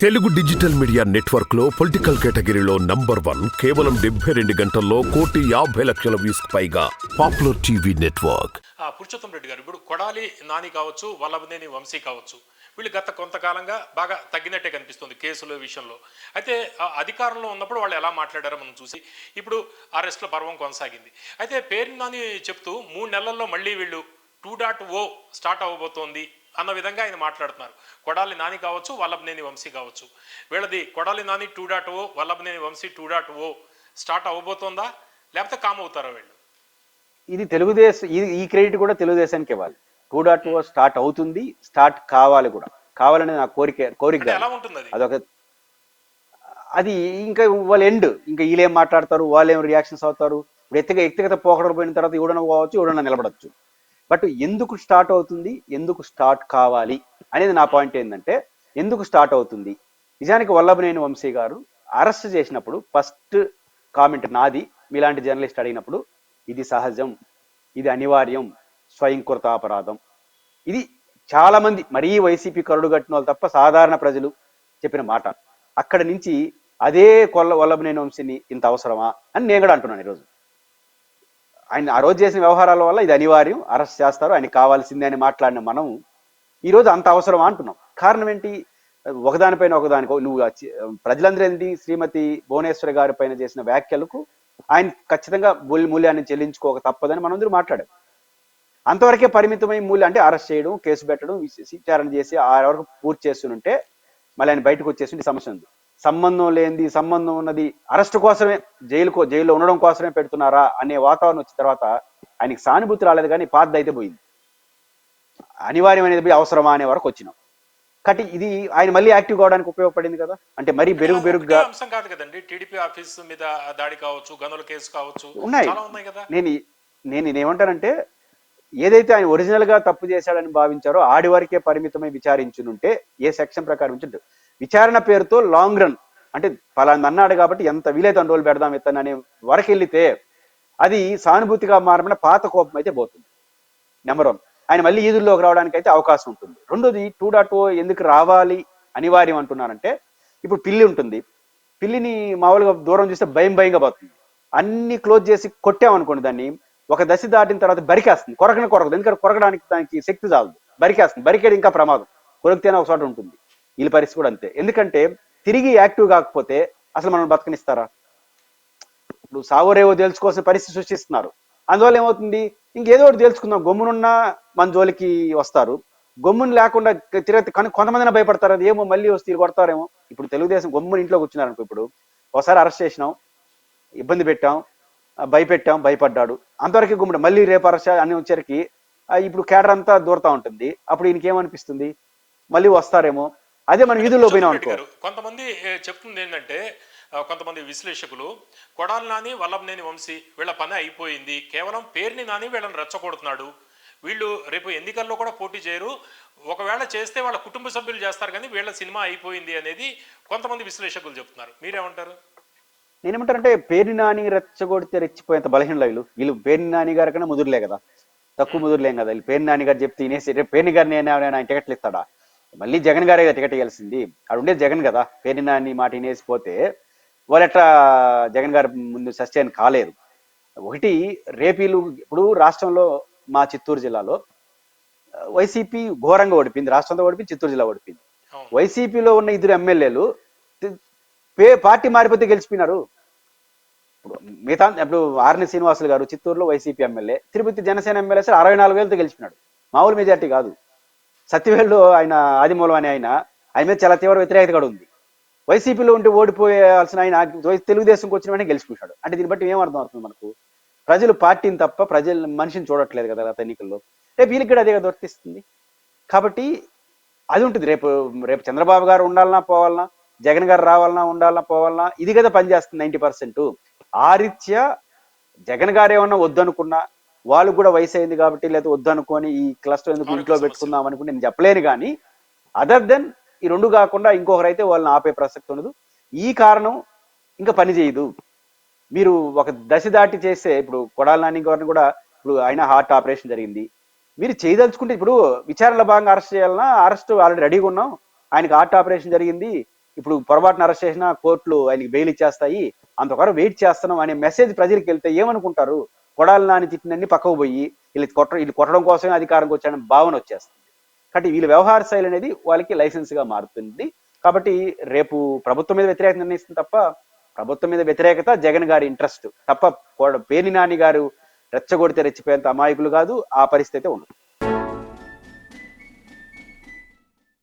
Telugu digital media నెట్వర్క్లో political కేటగిరీలో number one కేవలం డెబ్బై రెండు గంటల్లో కోటి యాభై లక్షల వ్యూస్ పైగా పాపులర్ టీవీ నెట్వర్క్. ఆ, పురుషోత్తం రెడ్డి గారు ఇప్పుడు కొడాలి నాని కావచ్చు వల్లభనేని వంశీ కావచ్చు వీళ్ళు గత కొంతకాలంగా బాగా తగ్గినట్టే కనిపిస్తుంది కేసుల విషయంలో. అయితే అధికారంలో ఉన్నప్పుడు వాళ్ళు ఎలా మాట్లాడారో మనం చూసి ఇప్పుడు అరెస్ట్ల పర్వం కొనసాగింది. అయితే పేరు నాని చెప్తూ మూడు నెలల్లో మళ్ళీ వీళ్ళు టూ డాట్ ఓ స్టార్ట్ అవ్వబోతోంది. అన్న విధంగా ఆయన మాట్లాడుతున్నారు. కొడాలి నాని కావచ్చు వల్లభనేని వంశీ కావచ్చు. వీళ్ళది Kodali Nani two dot O Vallabhaneni Vamsi two dot O start అవ్వబోతోందా లేకపోతే కామ్ అవుతారా వీళ్ళు? ఇది తెలుగుదేశం ఇది ఈ క్రెడిట్ కూడా తెలుగుదేశానికి ఇవ్వాలి. టూ డాట్ ఓ స్టార్ట్ అవుతుంది స్టార్ట్ కావాలి కూడా. కావాలని నా కోరిక కోరిక అంటే కాదు. ఎలా ఉంటుంది అది? అదొక అది ఇంకా వాళ్ళ ఎండ్ ఇంకా వీళ్ళేం మాట్లాడతారు వాళ్ళు ఏం రియాక్షన్స్ అవుతారు? ఇప్పుడు వ్యక్తిగత పోకడలు పోయిన తర్వాత ఎవడన పోవచ్చు ఎవడన నిలబడచ్చు. బట్ ఎందుకు స్టార్ట్ అవుతుంది? ఎందుకు స్టార్ట్ కావాలి? అనేది నా పాయింట్ ఏంటంటే ఎందుకు స్టార్ట్ అవుతుంది? నిజానికి వల్లభనేని వంశీ గారు అరెస్ట్ చేసినప్పుడు ఫస్ట్ కామెంట్ నాది మీలాంటి జర్నలిస్ట్ అడిగినప్పుడు ఇది సహజం ఇది అనివార్యం స్వయంకృత అపరాధం. ఇది చాలామంది మరీ వైసీపీ కరుడు కట్టిన వాళ్ళు తప్ప సాధారణ ప్రజలు చెప్పిన మాట. అక్కడి నుంచి అదే కొల్ల వల్లభనేని వంశీని ఇంత అవసరమా అని నేను కూడా అంటున్నాను ఈరోజు. ఆయన ఆ రోజు చేసిన వ్యవహారాల వల్ల ఇది అనివార్యం అరెస్ట్ చేస్తారు ఆయన కావాల్సిందే అని మాట్లాడిన మనం ఈ రోజు అంత అవసరమా అంటున్నాం. కారణం ఏంటి? ఒకదానిపైన ఒకదానికి నువ్వు ప్రజలందరూ ఏంటి? శ్రీమతి భువనేశ్వరి గారి పైన చేసిన వ్యాఖ్యలకు ఆయన ఖచ్చితంగా మూల్యాన్ని చెల్లించుకోక తప్పదని మనందరూ మాట్లాడారు అంతవరకే పరిమితమై మూల్యం అంటే అరెస్ట్ చేయడం కేసు పెట్టడం విచారణ చేసి ఆ వరకు పూర్తి చేస్తుంటే మళ్ళీ ఆయన బయటకు వచ్చేసి సమస్య ఉంది. సంబంధం లేనిది సంబంధం ఉన్నది అరెస్ట్ కోసమే జైలుకో జైల్లో ఉండడం కోసమే పెడుతున్నారా అనే వాతావరణం వచ్చిన తర్వాత ఆయనకి సానుభూతి రాలేదు కానీ పాత అయితే పోయింది. అనివార్యం అనేది పోయి అవసరమా అనే వరకు వచ్చినాం. కాబట్టి ఇది ఆయన మళ్ళీ యాక్టివ్ కావడానికి ఉపయోగపడింది కదా? అంటే మరీ బెరుగు బెరుగుగా అంశం కాదు కదండి. టీడీపీ ఆఫీస్ మీద దాడి కావచ్చు గనుల కేసు కావచ్చు ఉన్నాయి. నేను నేను నేనేమంటానంటే ఏదైతే ఆయన ఒరిజినల్గా తప్పు చేశాడని భావించారో ఆడి వరకే పరిమితమై విచారించునుంటే ఏ సెక్షన్ ప్రకారం ఉంచుంటు విచారణ పేరుతో లాంగ్ రన్ అంటే ఫలానా అన్నాడు కాబట్టి ఎంత వీలైతే అన్ని రోజులు పెడదాం ఇతను అనే వరకు వెళ్తే అది సానుభూతిగా మారమైన పాత కోపం అయితే పోతుంది. నెంబర్ వన్ ఆయన మళ్ళీ ఈదుల్లోకి రావడానికి అయితే అవకాశం ఉంటుంది. రెండోది టూ డాట్ ఓ ఎందుకు రావాలి అనివార్యం అంటున్నారంటే ఇప్పుడు పిల్లి ఉంటుంది. పిల్లిని మామూలుగా దూరం చూస్తే భయం భయంగా పోతుంది. అన్ని క్లోజ్ చేసి కొట్టామనుకోండి దాన్ని ఒక దశ దాటిన తర్వాత బరికేస్తుంది. కొరకనే కొరకదు. ఎందుకంటే కొరకడానికి దానికి శక్తి చాలదు. బరికేస్తుంది. బరికేది ఇంకా ప్రమాదం. కొరికితేనే ఒక చోట ఉంటుంది. వీళ్ళ పరిస్థితి కూడా అంతే. ఎందుకంటే తిరిగి యాక్టివ్ కాకపోతే అసలు మనం బతకనిస్తారా? ఇప్పుడు సావోరేవో తెలుసుకోవాల్సిన పరిస్థితి సృష్టిస్తున్నారు. అందువల్ల ఏమవుతుంది? ఇంకేదో ఒకటి తెలుసుకుందాం. గమ్మునున్నా మన జోలికి వస్తారు. గమ్మును లేకుండా తిరగతి కానీ కొంతమందిన భయపడతారు. అది ఏమో మళ్ళీ వస్తే కొడతారేమో. ఇప్పుడు తెలుగుదేశం గమ్మును ఇంట్లో కూర్చున్నారు అనుకో ఇప్పుడు ఒకసారి అరెస్ట్ చేసినాం ఇబ్బంది పెట్టాం భయపెట్టాం భయపడ్డాడు. అంతవరకు గుమ్మడు మళ్ళీ రేపు అరెస్ట్ అని వచ్చరికి ఇప్పుడు కేడర్ అంతా దూరతా ఉంటుంది. అప్పుడు ఈయనకి ఏమనిపిస్తుంది? మళ్ళీ వస్తారేమో. అదే మనం వీధుల్లో పోయినాం అనుకో. కొంతమంది చెప్తుంది ఏంటంటే కొంతమంది విశ్లేషకులు కొడాలి నాని వల్లభనేని వంశీ వీళ్ళ పని అయిపోయింది కేవలం పేరుని నాని వీళ్ళని రెచ్చగొడుతున్నాడు. వీళ్ళు రేపు ఎన్నికల్లో కూడా పోటీ చేయరు. ఒకవేళ చేస్తే వాళ్ళ కుటుంబ సభ్యులు చేస్తారు కానీ వీళ్ళ సినిమా అయిపోయింది అనేది కొంతమంది విశ్లేషకులు చెప్తున్నారు. మీరేమంటారు? నేనేమంటానంటే పేరు నాని రెచ్చగొడితే రెచ్చిపోయేంత బలహీనలు వీళ్ళు. వీళ్ళు పేరు నాని గారి కన్నా ముదురులే కదా. తక్కువ ముదురులేం కదా. వీళ్ళు పేరు నాని గారు చెప్తే తినేసి రేపు పేరు గారిని నేను ఆయన టికెట్లు ఇస్తాడా? మళ్ళీ జగన్ గారే టికెట్ ఇవ్వాల్సింది అక్కడ ఉండేది జగన్ కదా. పేరు నాని మాట వినేసిపోతే వాళ్ళు ఎట్లా జగన్ గారి ముందు సస్టైన్ కాలేదు. ఒకటి రేపీలు ఇప్పుడు రాష్ట్రంలో మా చిత్తూరు జిల్లాలో వైసీపీ ఘోరంగా ఓడిపోయింది. రాష్ట్రంలో ఓడిపోయింది చిత్తూరు జిల్లా ఓడిపోయింది. వైసీపీలో ఉన్న ఇద్దరు ఎమ్మెల్యేలు పే పార్టీ మారిపోతే గెలిచిపోయినారు. ఇప్పుడు మిగతా ఇప్పుడు ఆర్ని శ్రీనివాసులు గారు చిత్తూరులో YCP MLA Tirupati Janasena MLA sir అరవై నాలుగు వేలతో గెలిచినాడు. మామూలు మెజార్టీ కాదు. సత్యవేళ్ళు ఆయన ఆదిమూలం అనే ఆయన ఆయన మీద చాలా తీవ్ర వ్యతిరేకత కూడా ఉంది. వైసీపీలో ఉంటే ఓడిపోయాల్సిన ఆయన తెలుగుదేశంకి వచ్చిన వెంటనే గెలిచిపోయాడు అంటే దీన్ని బట్టి ఏం అర్థం అవుతుంది మనకు? ప్రజలు పార్టీని తప్ప ప్రజలు మనిషిని చూడట్లేదు కదా గత ఎన్నికల్లో. రేపు వీళ్ళకి కూడా అదే కదా వర్తిస్తుంది. కాబట్టి అది ఉంటుంది. రేపు రేపు చంద్రబాబు గారు ఉండాలన్నా పోవాలన్నా జగన్ గారు రావాలన్నా ఉండాలన్నా పోవాలన్నా ఇది కదా పనిచేస్తుంది నైంటీ పర్సెంట్. ఆ రీత్యా జగన్ గారు ఏమన్నా వద్దనుకున్నా వాళ్ళు కూడా వయసు అయింది కాబట్టి లేదా వద్దనుకొని ఈ క్లస్టర్ ఎందుకు ఇంట్లో. పెట్టుకుందాం అనుకుని నేను చెప్పలేను కానీ అదర్ దెన్ ఈ రెండు కాకుండా ఇంకొకరైతే వాళ్ళని ఆపే ప్రసక్తి ఉండదు. ఈ కారణం ఇంకా పని చేయదు. మీరు ఒక దశ దాటి చేస్తే ఇప్పుడు కొడాల నాని గారిని కూడా ఇప్పుడు ఆయన హార్ట్ ఆపరేషన్ జరిగింది. మీరు చేయదలుచుకుంటే ఇప్పుడు విచారణలో భాగంగా అరెస్ట్ చేయాలన్నా అరెస్ట్ ఆల్రెడీ రెడీగా ఉన్నాం. ఆయనకి హార్ట్ ఆపరేషన్ జరిగింది. ఇప్పుడు పొరపాటున అరెస్ట్ చేసిన కోర్టులు ఆయనకి బెయిల్ ఇచ్చేస్తాయి. అంతవరకు వెయిట్ చేస్తున్నాం అనే మెసేజ్ ప్రజలకు వెళ్తే ఏమనుకుంటారు? కొడాలి నాని తిట్టినన్ని పక్కకు పోయి వీళ్ళు కొట్ట వీళ్ళు కొట్టడం కోసమే అధికారంకి వచ్చాడని భావన వచ్చేస్తుంది. కాబట్టి వీళ్ళ వ్యవహార శైలి అనేది వాళ్ళకి లైసెన్స్గా మారుతుంది. కాబట్టి రేపు ప్రభుత్వం మీద వ్యతిరేకత నిర్ణయిస్తుంది తప్ప ప్రభుత్వం మీద వ్యతిరేకత జగన్ గారి ఇంట్రెస్ట్ తప్ప కొడ- నాని గారు రెచ్చగొడితే రెచ్చిపోయేంత అమాయకులు కాదు ఆ పరిస్థితి ఉండదు.